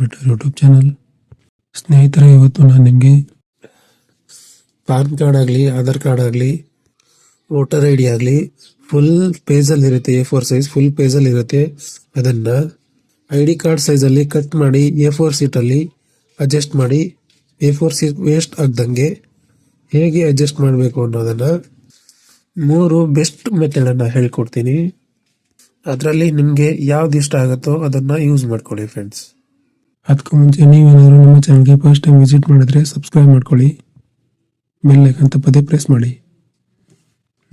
Computer YouTube channel ಸ್ನೇಹಿತರೆ, ಇವತ್ತು ನಾನು ನಿಮಗೆ ಪಾನ್ ಕಾರ್ಡ್ ಆಗಲಿ, ಆಧಾರ್ ಕಾರ್ಡ್ ಆಗಲಿ, ವೋಟರ್ ಐ ಡಿ ಆಗಲಿ ಫುಲ್ ಪೇಜಲ್ಲಿ ಇರುತ್ತೆ ಎ ಫೋರ್ ಸೈಜ್ ಫುಲ್ ಪೇಜಲ್ಲಿ ಇರುತ್ತೆ. ಅದನ್ನು ಐ ಡಿ ಕಾರ್ಡ್ ಸೈಜಲ್ಲಿ ಕಟ್ ಮಾಡಿ ಎ ಫೋರ್ ಸೀಟಲ್ಲಿ ಅಡ್ಜಸ್ಟ್ ಮಾಡಿ ಎ ಫೋರ್ ಸೀಟ್ ವೇಸ್ಟ್ ಆಗ್ದಂಗೆ ಹೇಗೆ ಅಡ್ಜಸ್ಟ್ ಮಾಡಬೇಕು ಅನ್ನೋದನ್ನು ಮೂರು ಬೆಸ್ಟ್ ಮೆಥಡನ್ನು ಹೇಳ್ಕೊಡ್ತೀನಿ. ಅದರಲ್ಲಿ ನಿಮಗೆ ಯಾವ್ದು ಇಷ್ಟ ಆಗುತ್ತೋ ಅದನ್ನು ಯೂಸ್ ಮಾಡ್ಕೊಳ್ಳಿ ಫ್ರೆಂಡ್ಸ್ ಅದಕ್ಕೂ ಮುಂಚೆ ನೀವೇನಾದರೂ ನಮ್ಮ ಚಾನಲ್ಗೆ ಫಸ್ಟ್ ಟೈಮ್ ವಿಸಿಟ್ ಮಾಡಿದ್ರೆ ಸಬ್ಸ್ಕ್ರೈಬ್ ಮಾಡ್ಕೊಳ್ಳಿ. ಅಂತ ಪದೇ ಪ್ರೆಸ್ ಮಾಡಿ.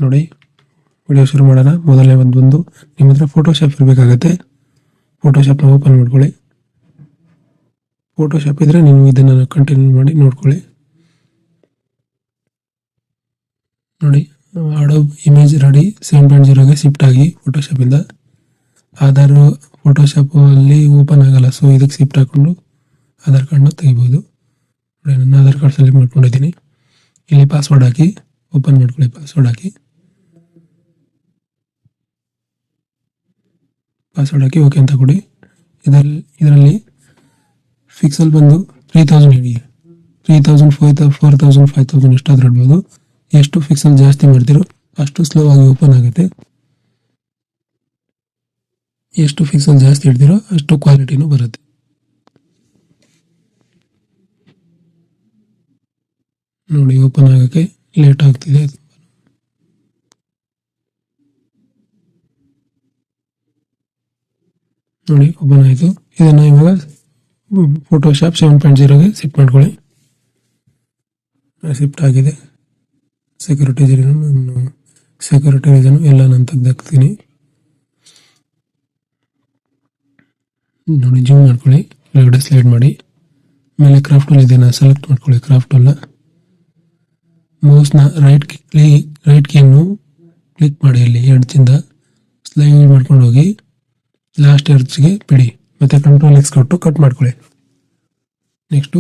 ನೋಡಿ ವಿಡಿಯೋ ಶುರು ಮಾಡೋಣ. ಮೊದಲನೇ ಒಂದು ಬಂದು ನಿಮ್ಮ ಹತ್ರ ಫೋಟೋಶಾಪ್ ಇರಬೇಕಾಗತ್ತೆ. ಫೋಟೋಶಾಪ್ನ ಓಪನ್ ಮಾಡ್ಕೊಳ್ಳಿ. ಫೋಟೋಶಾಪ್ ಇದ್ದರೆ ನೀವು ಇದನ್ನು ಕಂಟಿನ್ಯೂ ಮಾಡಿ ನೋಡ್ಕೊಳ್ಳಿ. ನೋಡಿ ಆಡೋ ಇಮೇಜ್ ರೆಡಿ ಸೆವೆನ್ ಪಾಯಿಂಟ್ ಜೀರೋಗೆ ಶಿಫ್ಟ್ ಆಗಿ ಫೋಟೋಶಾಪಿಂದ ಆಧಾರ್ ಫೋಟೋಶಾಪ್ ಅಲ್ಲಿ ಓಪನ್ ಆಗಲ್ಲ. ಸೊ ಇದಕ್ಕೆ ಶಿಫ್ಟ್ ಹಾಕೊಂಡು ಆಧಾರ್ ಕಾರ್ಡ್ನ ತೆಗಿಬೋದು. ನೋಡಿ, ನನ್ನ ಆಧಾರ್ ಕಾರ್ಡ್ ಸೆಲೆಕ್ಟ್ ಮಾಡ್ಕೊಂಡಿದ್ದೀನಿ. ಇಲ್ಲಿ ಪಾಸ್ವರ್ಡ್ ಹಾಕಿ ಓಪನ್ ಮಾಡ್ಕೊಳ್ಳಿ ಪಾಸ್ವರ್ಡ್ ಹಾಕಿ. ಪಾಸ್ವರ್ಡ್ ಹಾಕಿ ಓಕೆ ಅಂತ ಕೊಡಿ. ಇದರಲ್ಲಿ ಇದರಲ್ಲಿ ಫಿಕ್ಸಲ್ ಬಂದು ತ್ರೀ ತೌಸಂಡ್ ಇಡಿ three thousand four four thousand five thousand ಎಷ್ಟಾದ್ರೂ ಇಡ್ಬೋದು. ಎಷ್ಟು ಫಿಕ್ಸಲ್ ಜಾಸ್ತಿ ಮಾಡ್ತೀರೋ ಅಷ್ಟು ಸ್ಲೋ ಆಗಿ ಓಪನ್ ಆಗುತ್ತೆ. ಎಷ್ಟು ಫಿಕ್ಸನ್ ಜಾಸ್ತಿ ಹಿಡ್ದಿರೋ ಅಷ್ಟು ಕ್ವಾಲಿಟಿನೂ ಬರುತ್ತೆ. ನೋಡಿ, ಓಪನ್ ಆಗೋಕ್ಕೆ ಲೇಟ್ ಆಗ್ತಿದೆ. ನೋಡಿ, ಓಪನ್ ಆಯಿತು. ಇದನ್ನು ಇವಾಗ ಫೋಟೋಶಾಪ್ ಸೆವೆನ್ ಪಾಯಿಂಟ್ ಜೀರೋಗೆ ಸಿಫ್ಟ್ ಮಾಡ್ಕೊಳ್ಳಿ. ಶಿಫ್ಟ್ ಆಗಿದೆ. ಸೆಕ್ಯೂರಿಟಿ ಸೆಕ್ಯೂರಿಟಿ ರೀಸನು ಎಲ್ಲ ನಾನು ತೆಗ್ದಾಕ್ತೀನಿ ನೋಡಿ ಜೂಮ್ ಮಾಡ್ಕೊಳ್ಳಿ. ಕೆಳಗಡೆ ಸ್ಲೈಡ್ ಮಾಡಿ. ಆಮೇಲೆ ಕ್ರಾಫ್ಟ್ ಟೂಲ್ ಇದೆಯಾ ಸೆಲೆಕ್ಟ್ ಮಾಡ್ಕೊಳ್ಳಿ ಕ್ರಾಫ್ಟ್ ಟೂಲ್ನ ಮೌಸ್ನ ರೈಟ್ ಕ್ಲಿ ರೈಟ್ ಕೀಯನ್ನು ಕ್ಲಿಕ್ ಮಾಡಿ ಅಲ್ಲಿ ಎಡ್ಜಿಂದ ಸ್ಲೈಡ್ ಮಾಡ್ಕೊಂಡು ಹೋಗಿ. ಲಾಸ್ಟ್ ಎರ್ಚ್ಗೆ ಬಿಡಿ. ಮತ್ತು ಕಂಟ್ರೋಲ್ ಎಕ್ಸ್ ಕೊಟ್ಟು ಕಟ್ ಮಾಡ್ಕೊಳ್ಳಿ. ನೆಕ್ಸ್ಟು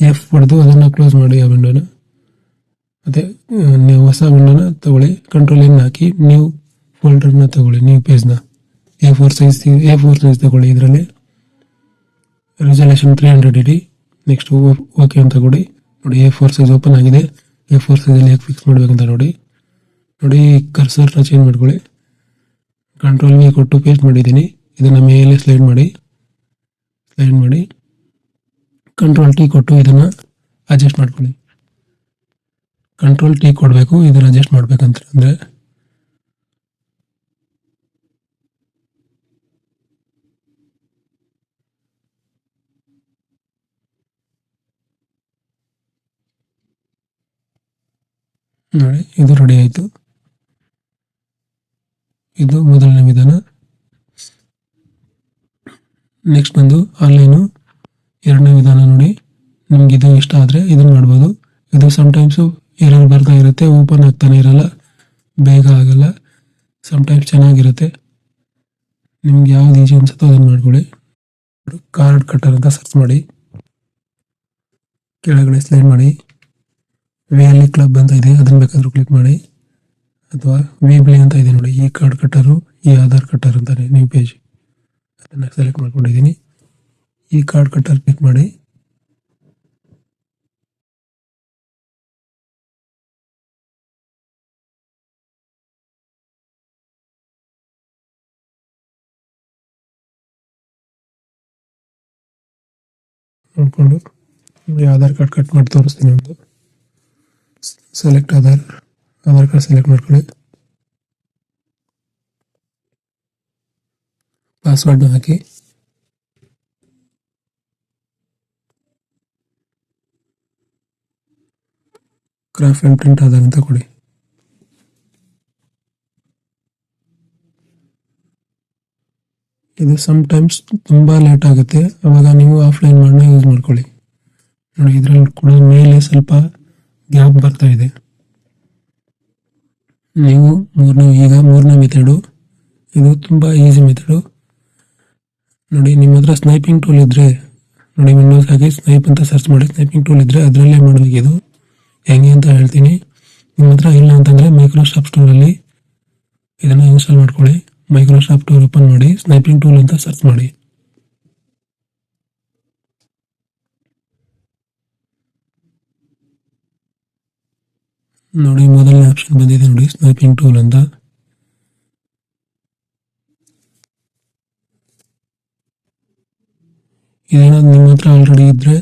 ಎಫ್ ಹೊಡೆದು ಅದನ್ನು ಕ್ಲೋಸ್ ಮಾಡಿ ಆ ವಿಂಡೋನ ಮತ್ತು ಹೊಸ ವಿಂಡೋನ ತಗೊಳ್ಳಿ. ಕಂಟ್ರೋಲ್ ಎನ್ ಹಾಕಿ ನ್ಯೂ ಫೋಲ್ಡರ್ನ ತಗೊಳ್ಳಿ new ಪೇಜ್ನ A four size A four size ತಗೊಳ್ಳಿ ಇದರಲ್ಲಿ. ರೆಸಲ್ಯೂಷನ್ ತ್ರೀ ಹಂಡ್ರೆಡ್ ಇಡಿ. ನೆಕ್ಸ್ಟ್ ಓಕೆ ಅಂತ ಕೊಡಿ. ನೋಡಿ ಎ ಫೋರ್ ಸೈಜ್ ಓಪನ್ ಆಗಿದೆ. ಎ ಫೋರ್ ಸೈಜಲ್ಲಿ ಹೇಗೆ ಫಿಕ್ಸ್ ಮಾಡಬೇಕಂತ ನೋಡಿ. ನೋಡಿ ಕರ್ಸರ್ನ ಚೇಂಜ್ ಮಾಡ್ಕೊಳ್ಳಿ. ಕಂಟ್ರೋಲ್ ವಿ ಕೊಟ್ಟು ಪೇಸ್ಟ್ ಮಾಡಿದ್ದೀನಿ. ಇದನ್ನು ಮೇಲೆ ಸ್ಲೈಡ್ ಮಾಡಿ. ಸ್ಲೈಡ್ ಮಾಡಿ. ಕಂಟ್ರೋಲ್ ಟಿ ಕೊಟ್ಟು ಇದನ್ನು ಅಡ್ಜಸ್ಟ್ ಮಾಡ್ಕೊಳ್ಳಿ. ಕಂಟ್ರೋಲ್ ಟಿ ಕೊಡಬೇಕು, ಇದನ್ನು ಅಡ್ಜಸ್ಟ್ ಮಾಡಬೇಕಂತ. ಅಂದರೆ ನೋಡಿ, ಇದು ರೆಡಿ ಆಯಿತು. ಇದು ಮೊದಲನೇ ವಿಧಾನ. ನೆಕ್ಸ್ಟ್ ಬಂದು ಆನ್ಲೈನು ಎರಡನೇ ವಿಧಾನ ನೋಡಿ. ನಿಮ್ಗೆ ಇದು ಇಷ್ಟ ಆದರೆ ಇದನ್ನು ಮಾಡ್ಬೋದು. ಇದು ಸಮಟೈಮ್ಸು ಎರರ್ ಬರ್ತಾ ಇರುತ್ತೆ ಓಪನ್ ಆಗ್ತಾನೆ ಇರಲ್ಲ. ಬೇಗ ಆಗಲ್ಲ. ಸಮ್ಟೈಮ್ಸ್ ಚೆನ್ನಾಗಿರುತ್ತೆ. ನಿಮ್ಗೆ ಯಾವ್ದು ಈಜಿ ಅನ್ಸುತ್ತೋ ಅದನ್ನು ಮಾಡ್ಕೊಳ್ಳಿ. ಕಾರ್ಡ್ ಕಟ್ಟರ್ ಅಂತ ಸರ್ಚ್ ಮಾಡಿ. ಕೆಳಗಡೆ ಸ್ಲೈಡ್ ಮಾಡಿ. ವಿ ಕ್ಲಬ್ ಅಂತ ಇದೆ. ಅದನ್ನ ಬೇಕಾದರೂ ಕ್ಲಿಕ್ ಮಾಡಿ. ಅಥವಾ ವಿ ಅಂತ ಇದೆ ನೋಡಿ. ಈ ಕಾರ್ಡ್ ಕಟ್ಟರು, ಈ ಆಧಾರ್ ಕಟ್ಟರ್ ಅಂತಾರೆ ನ್ಯೂ ಪೇಜ್ ಅದನ್ನು ಸೆಲೆಕ್ಟ್ ಮಾಡ್ಕೊಂಡಿದ್ದೀನಿ. ಈ ಕಾರ್ಡ್ ಕಟ್ಟರ್ ಕ್ಲಿಕ್ ಮಾಡಿ. ನೋಡಿಕೊಂಡು ಆಧಾರ್ ಕಾರ್ಡ್ ಕಟ್ ಮಾಡಿ ತೋರಿಸ್ತೀನಿ ಒಂದು select Aadhaar Aadhaar card select ಮಾಡ್ಕೊಳ್ಳಿ ಪಾಸ್ವರ್ಡ್ ಹಾಕಿ. ಕ್ರಾಫ್ಟ್ ಆ್ಯಂಡ್ ಪ್ರಿಂಟ್ ಆಧಾರ್ ಅಂತ ಕೊಡಿ. ಇದು ಸಮ್ ಟೈಮ್ಸ್ ತುಂಬ ಲೇಟ್ ಆಗುತ್ತೆ. ಅವಾಗ ನೀವು ಆಫ್ಲೈನ್ ಮಾಡನ್ನ ಯೂಸ್ ಮಾಡ್ಕೊಳ್ಳಿ. ನೋಡಿ ಇದರಲ್ಲಿ ಕೂಡ ಮೇಲೆ ಸ್ವಲ್ಪ ಗ್ಯಾಪ್ ಬರ್ತಾ ಇದೆ. ನೀವು ಮೂರನೇ, ಈಗ ಮೂರನೇ ಮೆಥಡು ಇದು ತುಂಬ ಈಸಿ ಮೆಥಡು ನೋಡಿ, ನಿಮ್ಮ ಹತ್ರ ಸ್ನೈಪಿಂಗ್ ಟೂಲ್ ಇದ್ದರೆ ನೋಡಿ ವಿಂಡೋಸ್ ಹಾಕಿ ಸ್ನೈಪ್ ಅಂತ ಸರ್ಚ್ ಮಾಡಿ ಸ್ನೈಪಿಂಗ್ ಟೂಲ್ ಇದ್ದರೆ ಅದರಲ್ಲೇ ಮಾಡಬೇಕಿದು ಹೆಂಗೆ ಅಂತ ಹೇಳ್ತೀನಿ. ನಿಮ್ಮ ಹತ್ರ ಇಲ್ಲ ಅಂತಂದರೆ ಮೈಕ್ರೋಸಾಫ್ಟ್ ಸ್ಟೋರಲ್ಲಿ ಇದನ್ನು ಇನ್ಸ್ಟಾಲ್ ಮಾಡ್ಕೊಳ್ಳಿ. ಮೈಕ್ರೋಸಾಫ್ಟ್ ಸ್ಟೋರ್ ಓಪನ್ ಮಾಡಿ ಸ್ನೈಪಿಂಗ್ ಟೂಲ್ ಅಂತ ಸರ್ಚ್ ಮಾಡಿ. ನೋಡಿ, ಮೊದಲನೇ ಆಪ್ಷನ್ ಬಂದಿದೆ ನೋಡಿ ಸ್ನೈಪಿಂಗ್ ಟೂಲ್ ಅಂತ. ಇದೇನಾದ್ರು ನಿಮ್ಮ ಹತ್ರ ಆಲ್ರೆಡಿ ಇದ್ರೆ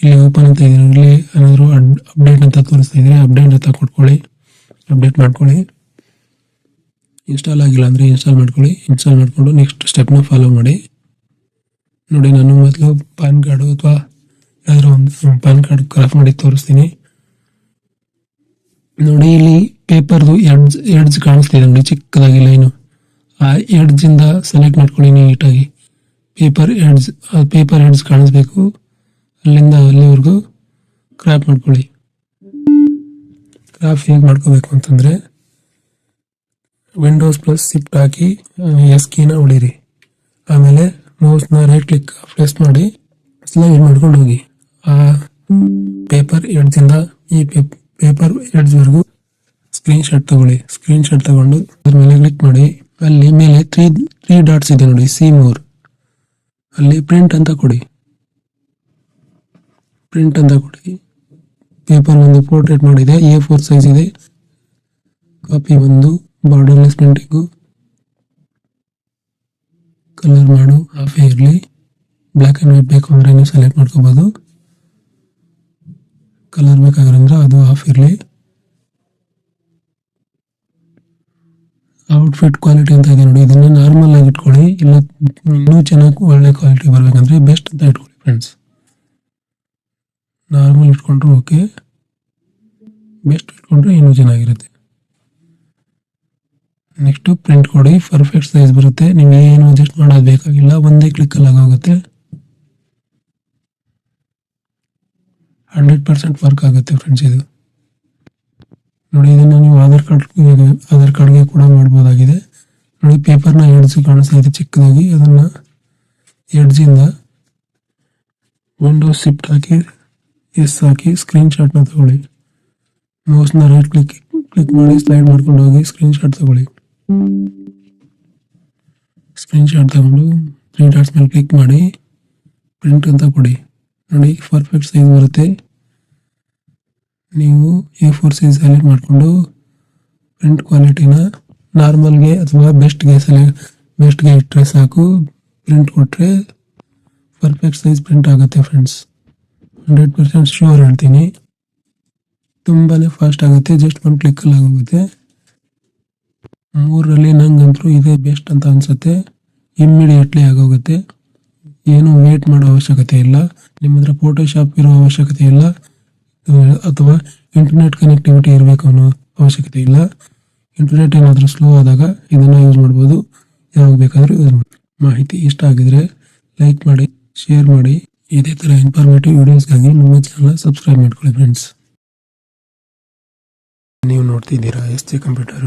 ಇಲ್ಲಿ ಓಪನ್ ಅಂತ ಇದೆ ಇಲ್ಲಿ ಏನಾದರೂ ಅಪ್ಡೇಟ್ ಅಂತ ತೋರಿಸ್ತಾ ಇದ್ರೆ ಅಪ್ಡೇಟ್ ಅಂತ ಕೊಟ್ಕೊಳ್ಳಿ. ಅಪ್ಡೇಟ್ ಮಾಡ್ಕೊಳ್ಳಿ. ಇನ್ಸ್ಟಾಲ್ ಆಗಿಲ್ಲ ಅಂದರೆ ಇನ್ಸ್ಟಾಲ್ ಮಾಡ್ಕೊಳ್ಳಿ. ಇನ್ಸ್ಟಾಲ್ ಮಾಡಿಕೊಂಡು ನೆಕ್ಸ್ಟ್ ಸ್ಟೆಪ್ನ ಫಾಲೋ ಮಾಡಿ. ನೋಡಿ, ನಾನು ಮೊದಲು ಪ್ಯಾನ್ ಕಾರ್ಡು ಅಥವಾ ಯಾವ್ದಾದ್ರು ಒಂದು ಪ್ಯಾನ್ ಕಾರ್ಡ್ ಕ್ರಾಫ್ಟ್ ಮಾಡಿ ತೋರಿಸ್ತೀನಿ. ನೋಡಿ, ಇಲ್ಲಿ ಪೇಪರ್ದು ಎಡ್ಜ್ ಎಡ್ಜ್ ಕಾಣಿಸ್ತಿದೆ ನೋಡಿ, ಚಿಕ್ಕದಾಗಿ ಲೈನು ಆ ಎಡ್ಜಿಂದ ಸೆಲೆಕ್ಟ್ ಮಾಡ್ಕೊಳ್ಳಿ ನೀಟಾಗಿ. ಪೇಪರ್ ಎಡ್ಜ್ ಆ ಪೇಪರ್ ಎಡ್ಜ್ ಕಾಣಿಸ್ಬೇಕು. ಅಲ್ಲಿಂದ ಅಲ್ಲಿವರೆಗೂ ಕ್ರಾಪ್ ಮಾಡ್ಕೊಳ್ಳಿ. ಕ್ರಾಪ್ ಹೇಗೆ ಮಾಡ್ಕೋಬೇಕು ಅಂತಂದರೆ ವಿಂಡೋಸ್ ಪ್ಲಸ್ ಸಿಫ್ಟ್ ಹಾಕಿ ಎಸ್ ಕೀನ ಹೊಡೀರಿ. ಆಮೇಲೆ ಮೌಸ್ನ ರೈಟ್ ಕ್ಲಿಕ್ ಪ್ರೆಸ್ ಮಾಡಿ ಸ್ಲೈಡ್ ಮಾಡ್ಕೊಂಡು ಹೋಗಿ. ಆ ಪೇಪರ್ ಎಡ್ಜಿಂದ ಈ ಪೇಪರ್ ಎಡ್ಜ್ವರೆಗೂ ಸ್ಕ್ರೀನ್ ಶಾಟ್ ತಗೊಳ್ಳಿ. ಸ್ಕ್ರೀನ್ ಶಾಟ್ ತಗೊಂಡು ಅದ್ರ ಮೇಲೆ ಕ್ಲಿಕ್ ಮಾಡಿ. ಅಲ್ಲಿ ಮೇಲೆ ತ್ರೀ ತ್ರೀ ಡಾಟ್ಸ್ ಇದೆ ನೋಡಿ ಸಿ ಮೋರ್ ಅಲ್ಲಿ ಪ್ರಿಂಟ್ ಅಂತ ಕೊಡಿ. ಪ್ರಿಂಟ್ ಅಂತ ಕೊಡಿ. ಪೇಪರ್ ಒಂದು ಪೋರ್ಟ್ರೇಟ್ ಮಾಡಿದೆ ಎ ಫೋರ್ ಸೈಜ್ ಇದೆ. ಕಾಪಿ ಒಂದು ಬಾರ್ಡರ್ಲೆಸ್ ಪ್ರಿಂಟಿಂಗು ಕಲರ್ ಮಾಡು. ಹಾಫೇ ಇರಲಿ ಬ್ಲ್ಯಾಕ್ ಆ್ಯಂಡ್ ವೈಟ್ ಬೇಕು ಅಂದ್ರೆ ನೀವು ಸೆಲೆಕ್ಟ್ ಮಾಡ್ಕೋಬೋದು. ಕಲರ್ ಬೇಕಾಗಿರೋಂದ್ರೆ ಅದು ಆಫ್ ಇರಲಿ ಔಟ್ಫಿಟ್ ಕ್ವಾಲಿಟಿ ಅಂತ ಇದೆ ನೋಡಿ, ಇದನ್ನು ನಾರ್ಮಲ್ ಆಗಿ ಇಟ್ಕೊಳ್ಳಿ. ಇಲ್ಲ, ಇನ್ನೂ ಚೆನ್ನಾಗಿ ಒಳ್ಳೆ ಕ್ವಾಲಿಟಿ ಬರಬೇಕಂದ್ರೆ ಬೆಸ್ಟ್ ಅಂತ ಇಟ್ಕೊಳ್ಳಿ ಫ್ರೆಂಡ್ಸ್ ನಾರ್ಮಲ್ ಇಟ್ಕೊಂಡ್ರು ಓಕೆ ಬೆಸ್ಟ್ ಇಟ್ಕೊಂಡ್ರೆ ಇನ್ನೂ ಚೆನ್ನಾಗಿರುತ್ತೆ. ನೆಕ್ಸ್ಟು ಪ್ರಿಂಟ್ ಕೊಡಿ ಪರ್ಫೆಕ್ಟ್ ಸೈಜ್ ಬರುತ್ತೆ. ನೀವು ಏನು ಅಡ್ಜಸ್ಟ್ ಮಾಡೋದು ಬೇಕಾಗಿಲ್ಲ, ಒಂದೇ ಕ್ಲಿಕ್ಕಲ್ಲಿ ಆಗೋಗುತ್ತೆ ಹಂಡ್ರೆಡ್ ಪರ್ಸೆಂಟ್ ವರ್ಕ್ ಆಗುತ್ತೆ ಫ್ರೆಂಡ್ಸ್ ಇದು. ನೋಡಿ, ಇದನ್ನು ನೀವು ಆಧಾರ್ ಕಾರ್ಡ್ ಆಧಾರ್ ಕಾರ್ಡ್ಗೆ ಕೂಡ ಮಾಡ್ಬೋದಾಗಿದೆ. ನೋಡಿ, ಪೇಪರ್ನ ಎಡ್ಜ್ ಕಾಣಿಸ್ತಾ ಇದೆ ಚಿಕ್ಕದಾಗಿ. ಅದನ್ನು ಎಡ್ಜಿಂದ ವಿಂಡೋ ಶಿಫ್ಟ್ ಹಾಕಿ, ಎಸ್ ಹಾಕಿ ಸ್ಕ್ರೀನ್ ಶಾಟ್ನ ತಗೊಳ್ಳಿ. ಮೌಸ್ನ ರೈಟ್ ಕ್ಲಿಕ್ ಕ್ಲಿಕ್ ಮಾಡಿ, ಸ್ಲೈಡ್ ಮಾಡ್ಕೊಂಡು ಹೋಗಿ ಸ್ಕ್ರೀನ್ ಶಾಟ್ ತಗೊಳ್ಳಿ. ಸ್ಕ್ರೀನ್ ಶಾಟ್ ತಗೊಂಡು, ತ್ರೀ ಡಾಟ್ಸ್ ಮೇಲೆ ಕ್ಲಿಕ್ ಮಾಡಿ, ಪ್ರಿಂಟ್ ಅಂತ ಕೊಡಿ. ನೋಡಿ ಪರ್ಫೆಕ್ಟ್ ಸೈಜ್ ಬರುತ್ತೆ. ನೀವು ಎ ಫೋರ್ ಸೈಜ್ ಸೆಲೆಕ್ಟ್ ಮಾಡಿಕೊಂಡು ಪ್ರಿಂಟ್ ಕ್ವಾಲಿಟಿನ ನಾರ್ಮಲ್ಗೆ ಅಥವಾ ಬೆಸ್ಟ್ಗೆ ಸೆಲೆಕ್ಟ್ ಬೆಸ್ಟ್ಗೆ ಇಟ್ಟರೆ ಸಾಕು. ಪ್ರಿಂಟ್ ಕೊಟ್ಟರೆ ಪರ್ಫೆಕ್ಟ್ ಸೈಜ್ ಪ್ರಿಂಟ್ ಆಗುತ್ತೆ ಫ್ರೆಂಡ್ಸ್ ಹಂಡ್ರೆಡ್ ಪರ್ಸೆಂಟ್ ಶ್ಯೂರ್ ಹೇಳ್ತೀನಿ. ತುಂಬಾ ಫಾಸ್ಟ್ ಆಗುತ್ತೆ ಜಸ್ಟ್ ಒಂದು ಕ್ಲಿಕ್ಕಲ್ಲಿ ಆಗೋಗುತ್ತೆ. ಮೂರರಲ್ಲಿ ನಂಗಂತೂ ಇದೇ ಬೆಸ್ಟ್ ಅಂತ ಅನಿಸುತ್ತೆ. ಇಮ್ಮಿಡಿಯೇಟ್ಲಿ ಆಗೋಗುತ್ತೆ. ಏನು ವೇಟ್ ಮಾಡೋ ಅವಶ್ಯಕತೆ ಇಲ್ಲ. ನಿಮ್ಮ ಹತ್ರ ಫೋಟೋಶಾಪ್ ಇರೋ ಅವಶ್ಯಕತೆ ಇಲ್ಲ. ಅಥವಾ ಇಂಟರ್ನೆಟ್ ಕನೆಕ್ಟಿವಿಟಿ ಇರಬೇಕು ಅನ್ನೋ ಅವಶ್ಯಕತೆ ಇಲ್ಲ. ಇಂಟರ್ನೆಟ್ ಏನಾದರೂ ಸ್ಲೋ ಆದಾಗ ಇದನ್ನು ಯೂಸ್ ಮಾಡ್ಬೋದು. ಯಾವಾಗ ಬೇಕಾದರೂ ಯೂಸ್ ಮಾಡಿ ಮಾಹಿತಿ ಇಷ್ಟ ಆಗಿದ್ರೆ ಲೈಕ್ ಮಾಡಿ ಶೇರ್ ಮಾಡಿ. ಇದೇ ಥರ ಇನ್ಫಾರ್ಮೇಟಿವ್ ವಿಡಿಯೋಸ್ಗಾಗಿ ನಮ್ಮ ಚಾನಲ್ ಸಬ್ಸ್ಕ್ರೈಬ್ ಮಾಡ್ಕೊಳ್ಳಿ ಫ್ರೆಂಡ್ಸ್ ನೀವು ನೋಡ್ತಿದ್ದೀರಾ ಎಸ್ ಕಂಪ್ಯೂಟರ್